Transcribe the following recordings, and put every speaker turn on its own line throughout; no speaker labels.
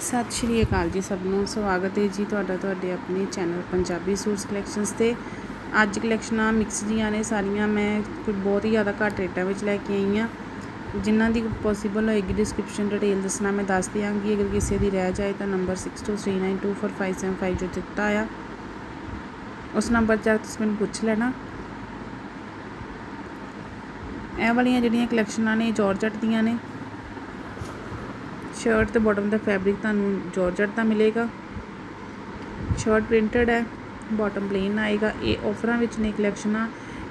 ਸਤਿ ਸ਼੍ਰੀ ਅਕਾਲ ਜੀ ਸਭ ਨੂੰ। ਸਵਾਗਤ ਹੈ ਜੀ ਤੁਹਾਡਾ ਤੁਹਾਡੇ ਆਪਣੇ ਚੈਨਲ ਪੰਜਾਬੀ ਸੂਟਸ ਕਲੈਕਸ਼ਨਸ ਤੇ। ਅੱਜ ਕਲੈਕਸ਼ਨਾਂ ਮਿਕਸ ਜੀਆਂ ਨੇ ਸਾਰੀਆਂ। ਮੈਂ ਕੁਝ ਬਹੁਤ ਹੀ ਜ਼ਿਆਦਾ ਘੱਟ ਰੇਟਾਂ ਵਿੱਚ ਲੈ ਕੇ ਆਈ ਹਾਂ। ਜਿਨ੍ਹਾਂ ਦੀ ਪੋਸੀਬਲ ਹੋਏਗੀ ਡਿਸਕ੍ਰਿਪਸ਼ਨ ਡਿਟੇਲ ਦੱਸਣਾ ਮੈਂ ਦੱਸ ਦਿਆਂਗੀ। ਅਗਰ ਕਿਸੇ ਦੀ ਰਹਿ ਜਾਏ ਤਾਂ ਨੰਬਰ 6239245755 ਜੋ ਦਿੱਤਾ ਆ। ਉਸ ਨੰਬਰ 'ਤੇ ਤੁਸੀਂ ਮੈਨੂੰ ਪੁੱਛ ਲੈਣਾ। ਇਹ ਵਾਲੀਆਂ ਜਿਹੜੀਆਂ ਕਲੈਕਸ਼ਨਾਂ ਨੇ ਜਾਰਜਟ ਦੀਆਂ ਨੇ। ਸ਼ਰਟ ਤੇ ਬਾਟਮ ਦਾ ਫੈਬਰਿਕ ਤੁਹਾਨੂੰ ਜਾਰਜਟ ਦਾ ਮਿਲੇਗਾ। ਸ਼ਰਟ ਪ੍ਰਿੰਟਡ ਹੈ ਬਾਟਮ ਪਲੇਨ ਆਏਗਾ। ਇਹ ਆਫਰਾਂ ਵਿੱਚ ਨੇ ਕਲੈਕਸ਼ਨਾਂ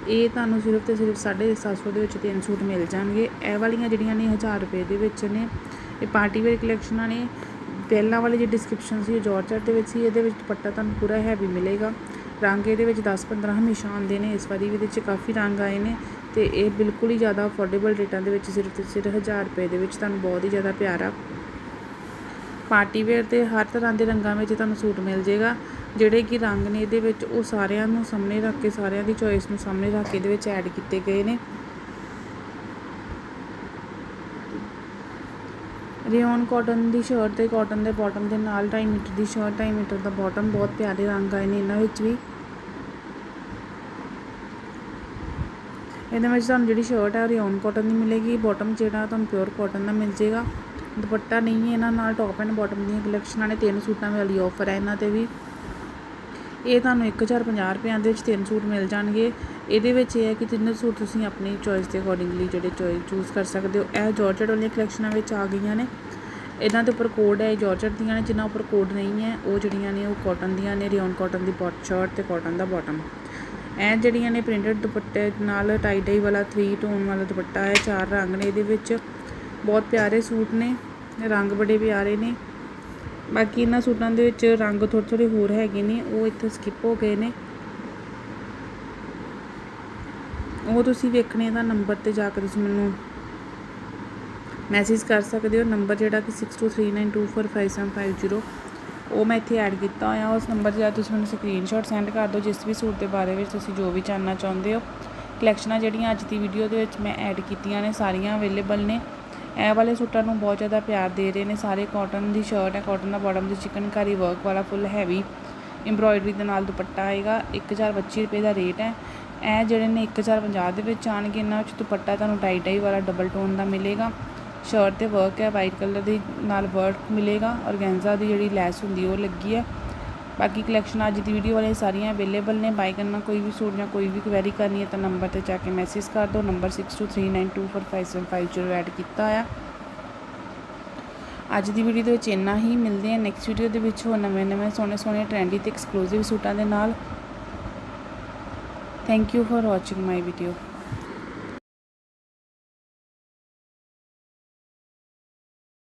ਇਹ ਤੁਹਾਨੂੰ ਸਿਰਫ ਤੇ ਸਿਰਫ 750 ਦੇ ਵਿੱਚ ਤਿੰਨ ਸੂਟ ਮਿਲ ਜਾਣਗੇ। ਇਹ ਵਾਲੀਆਂ ਜਿਹੜੀਆਂ ਨੇ 1000 ਰੁਪਏ ਦੇ ਵਿੱਚ ਨੇ। ਇਹ ਪਾਰਟੀ ਵੇਅਰ ਕਲੈਕਸ਼ਨਾਂ ਨੇ। ਪਹਿਲਾਂ ਵਾਲੀ ਜਿਹੜੀ ਡਿਸਕ੍ਰਿਪਸ਼ਨ ਸੀ ਉਹ ਜਾਰਜਟ ਦੇ ਵਿੱਚ ਸੀ। ਇਹਦੇ ਵਿੱਚ ਦੁਪੱਟਾ ਤੁਹਾਨੂੰ ਪੂਰਾ ਹੈਵੀ ਮਿਲੇਗਾ। ਰੰਗ ਇਹਦੇ ਵਿੱਚ 10-15 ਹਮੇਸ਼ਾ ਆਉਂਦੇ ਨੇ। ਇਸ ਵਾਰੀ ਵੀ ਇਹਦੇ 'ਚ ਕਾਫੀ ਰੰਗ ਆਏ ਨੇ ਤੇ ਇਹ ਬਿਲਕੁਲ ਹੀ ਜ਼ਿਆਦਾ ਅਫੋਰਡੇਬਲ ਰੇਟਾਂ ਦੇ ਵਿੱਚ ਸਿਰਫ ਤੇ ਸਿਰਫ 1000 ਰੁਪਏ ਦੇ ਵਿੱਚ ਤੁਹਾਨੂੰ ਬਹੁਤ ਹੀ ਜ਼ਿਆਦਾ ਪਿਆਰਾ ਪਾਰਟੀ ਵੇਅਰ ਤੇ ਹਰ ਤਰ੍ਹਾਂ ਦੇ ਰੰਗਾਂ ਵਿੱਚ ਤੁਹਾਨੂੰ ਸੂਟ ਮਿਲ ਜਾਏਗਾ। ਜਿਹੜੇ ਕਿ ਰੰਗ ਨੇ ਇਹਦੇ ਵਿੱਚ ਉਹ ਸਾਰਿਆਂ ਨੂੰ ਸਾਹਮਣੇ ਰੱਖ ਕੇ, ਸਾਰਿਆਂ ਦੀ ਚੋਇਸ ਨੂੰ ਸਾਹਮਣੇ ਰੱਖ ਕੇ ਇਹਦੇ ਵਿੱਚ ਐਡ ਕੀਤੇ ਗਏ ਨੇ। ਰਿਓਨ ਕਾਟਨ ਦੀ ਸ਼ਰਟ ਤੇ ਕਾਟਨ ਦੇ ਬਾਟਮ ਦੇ ਨਾਲ 2.5 ਮੀਟਰ ਦੀ ਸ਼ਰਟ 2.5 ਮੀਟਰ ਦਾ ਬਾਟਮ ਬਹੁਤ ਪਿਆਰੇ ਰੰਗ ਆਏ ਨੇ ਇਹਨਾਂ ਵਿੱਚ ਵੀ। ਇਹਦੇ ਵਿੱਚ ਤੁਹਾਨੂੰ ਜਿਹੜੀ ਸ਼ਰਟ ਹੈ ਰਿਓਨ ਕਾਟਨ ਦੀ ਮਿਲੇਗੀ। ਬਾਟਮ ਜਿਹੜਾ ਤੁਹਾਨੂੰ ਪਿਓਰ ਕਾਟਨ ਦਾ ਮਿਲ ਜੇਗਾ ਦੁਪੱਟਾ ਨਹੀਂ ਹੈ, ਇਹਨਾਂ ਨਾਲ ਟੌਪ ਐਂਡ ਬਾਟਮ ਦੀਆਂ ਕਲੈਕਸ਼ਨਾਂ ਨੇ ਤਿੰਨ ਸੂਟਾਂ ਵਾਲੀ ਆਫਰ ਹੈ ਇਹਨਾਂ ਤੇ ਵੀ। ਇਹ ਤੁਹਾਨੂੰ 1050 ਰੁਪਏ ਦੇ ਵਿੱਚ ਤਿੰਨ ਸੂਟ ਮਿਲ ਜਾਣਗੇ। ਇਹਦੇ ਵਿੱਚ ਇਹ ਹੈ ਕਿ ਤਿੰਨੇ ਸੂਟ ਤੁਸੀਂ ਆਪਣੀ ਚੋਇਸ ਦੇ ਅਕੋਰਡਿੰਗਲੀ ਜਿਹੜੇ ਚੋਇਸ ਚੂਜ਼ ਕਰ ਸਕਦੇ ਹੋ। ਇਹ ਜਾਰਜਟ ਵਾਲੀਆਂ ਕਲੈਕਸ਼ਨਾਂ ਵਿੱਚ ਆ ਗਈਆਂ ਨੇ। ਇਹਨਾਂ ਦੇ ਉੱਪਰ ਕੋਡ ਹੈ ਜਾਰਜਟ ਦੀਆਂ ਨੇ, ਜਿਨ੍ਹਾਂ ਉੱਪਰ ਕੋਡ ਨਹੀਂ ਹੈ, ਉਹ ਜਿਹੜੀਆਂ ਨੇ ਉਹ ਕਾਟਨ ਦੀਆਂ ਨੇ ਰਿਓਨ ਕਾਟਨ ਦੀ ਬੋਟ ਸ਼ਰਟ ਤੇ ਕਾਟਨ ਦਾ ਬਾਟਮ ਇਹ ਜਿਹੜੀਆਂ ਨੇ ਪ੍ਰਿੰਟਡ ਦੁਪੱਟੇ ਨਾਲ ਟਾਈ ਡਾਈ ਵਾਲਾ 3 ਟੋਨ ਵਾਲਾ ਦੁਪੱਟਾ ਹੈ, ਚਾਰ ਰੰਗ ਨੇ ਇਹਦੇ ਵਿੱਚ। ਬਹੁਤ ਪਿਆਰੇ ਸੂਟ ਨੇ, ਰੰਗ ਬੜੇ ਪਿਆਰੇ ਨੇ। ਬਾਕੀ ਇਹਨਾਂ ਸੂਟਾਂ ਦੇ ਵਿੱਚ ਰੰਗ ਥੋੜ੍ਹੇ ਥੋੜ੍ਹੇ ਹੋਰ ਹੈਗੇ ਨੇ, ਉਹ ਇੱਥੇ ਸਕਿਪ ਹੋ ਗਏ ਨੇ। ਉਹ ਤੁਸੀਂ ਵੇਖਣੇ ਦਾ ਨੰਬਰ ਤੇ ਜਾ ਕੇ ਤੁਸੀਂ ਮੈਨੂੰ ਮੈਸੇਜ ਕਰ ਸਕਦੇ ਹੋ। ਨੰਬਰ ਜਿਹੜਾ ਕਿ 6239245750 ਉਹ ਮੈਂ ਇੱਥੇ ਐਡ ਕੀਤਾ ਹੋਇਆ। ਉਸ ਨੰਬਰ 'ਤੇ ਜਾ ਤੁਸੀਂ ਮੈਨੂੰ ਸਕਰੀਨਸ਼ਾਟ ਸੈਂਡ ਕਰ ਦਿਓ, ਜਿਸ ਵੀ ਸੂਟ ਦੇ ਬਾਰੇ ਵਿੱਚ ਤੁਸੀਂ ਜੋ ਵੀ ਜਾਣਨਾ ਚਾਹੁੰਦੇ ਹੋ। ਕਲੈਕਸ਼ਨਾਂ ਜਿਹੜੀਆਂ ਅੱਜ ਦੀ ਵੀਡੀਓ ਦੇ ਵਿੱਚ ਮੈਂ ਐਡ ਕੀਤੀਆਂ ਨੇ, ਸਾਰੀਆਂ ਅਵੇਲੇਬਲ ਨੇ। ਇਹ ਵਾਲੇ ਸੂਟਾਂ ਨੂੰ ਬਹੁਤ ਜ਼ਿਆਦਾ ਪਿਆਰ ਦੇ ਰਹੇ ਨੇ। ਸਾਰੇ ਕਾਟਨ ਦੀ ਸ਼ਰਟ ਹੈ ਕਾਟਨ ਦਾ ਬਾਟਮ ਦੀ ਚਿਕਨਕਾਰੀ ਵਰਕ ਵਾਲਾ ਫੁੱਲ ਹੈਵੀ ਐਮਬ੍ਰੋਇਡਰੀ ਦੇ ਨਾਲ ਦੁਪੱਟਾ ਆਏਗਾ। 1025 ਰੁਪਏ ਦਾ ਰੇਟ ਹੈ। ਇਹ ਜਿਹੜੇ ਨੇ 1050 ਦੇ ਵਿੱਚ ਆਣਗੇ ਇਹਨਾਂ ਵਿੱਚ ਦੁਪੱਟਾ ਤੁਹਾਨੂੰ ਟਾਈ ਟਾਈ ਵਾਲਾ ਡਬਲ ਟੋਨ ਦਾ ਮਿਲੇਗਾ। ਸ਼ਰਟ ਤੇ ਵਰਕ ਹੈ ਵਾਈਟ ਕਲਰ ਦੀ ਨਾਲ ਵਰਕ ਮਿਲੇਗਾ। ਔਰਗੈਂਜ਼ਾ ਦੀ ਜਿਹੜੀ ਲੈਸ ਹੁੰਦੀ ਉਹ ਲੱਗੀ ਹੈ। ਬਾਕੀ ਕਲੈਕਸ਼ਨ ਅੱਜ ਦੀ ਵੀਡੀਓ ਵਾਲੇ ਸਾਰੀਆਂ ਅਵੇਲੇਬਲ ਨੇ। ਬਾਈ ਕਰਨਾ ਕੋਈ ਵੀ ਸੂਟ ਜਾਂ ਕੋਈ ਵੀ ਕੁਐਰੀ ਕਰਨੀ ਹੈ ਤਾਂ ਨੰਬਰ ਤੇ ਜਾ ਕੇ ਮੈਸੇਜ ਕਰ ਦਿਓ। ਨੰਬਰ 6239245750 ਐਡ ਕੀਤਾ ਆ ਅੱਜ ਦੀ ਵੀਡੀਓ ਦੇ ਵਿੱਚ ਇੰਨਾ ਹੀ। ਮਿਲਦੇ ਆ ਨੈਕਸਟ ਵੀਡੀਓ ਦੇ ਵਿੱਚ ਹੋਰ ਨਵੇਂ ਨਵੇਂ ਸੋਹਣੇ ਸੋਹਣੇ ਟ੍ਰੈਂਡੀ ਤੇ ਐਕਸਕਲੂਸਿਵ ਸੂਟਾਂ ਦੇ ਨਾਲ। Thank you for watching my video